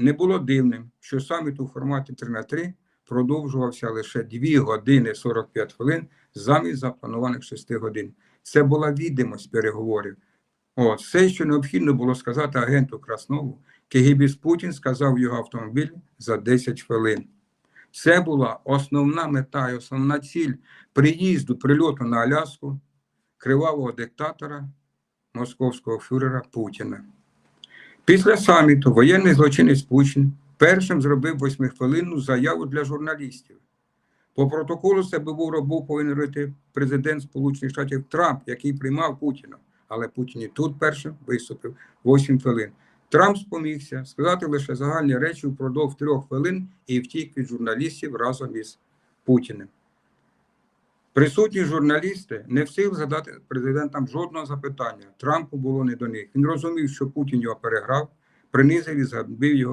не було дивним, що саміт у форматі 3 на 3 продовжувався лише 2 години 45 хвилин замість запланованих 6 годин. Це була відомість переговорів. От, все, що необхідно було сказати агенту Краснову, Кигібіс Путін сказав його автомобілі за 10 хвилин. Це була основна мета і основна ціль приїзду, прильоту на Аляску кривавого диктатора, московського фюрера Путіна. Після саміту воєнний злочинець Путін першим зробив восьмихвилинну заяву для журналістів. По протоколу це би був був повинен робити президент Сполучених Штатів Трамп, який приймав Путіна. Але Путін і тут першим виступив 8 хвилин. Трамп спомігся сказати лише загальні речі впродовж трьох хвилин і втік від журналістів разом із Путіним. Присутні журналісти не встигли задати президентам жодного запитання. Трампу було не до них. Він розумів, що Путін його переграв, принизив і забив його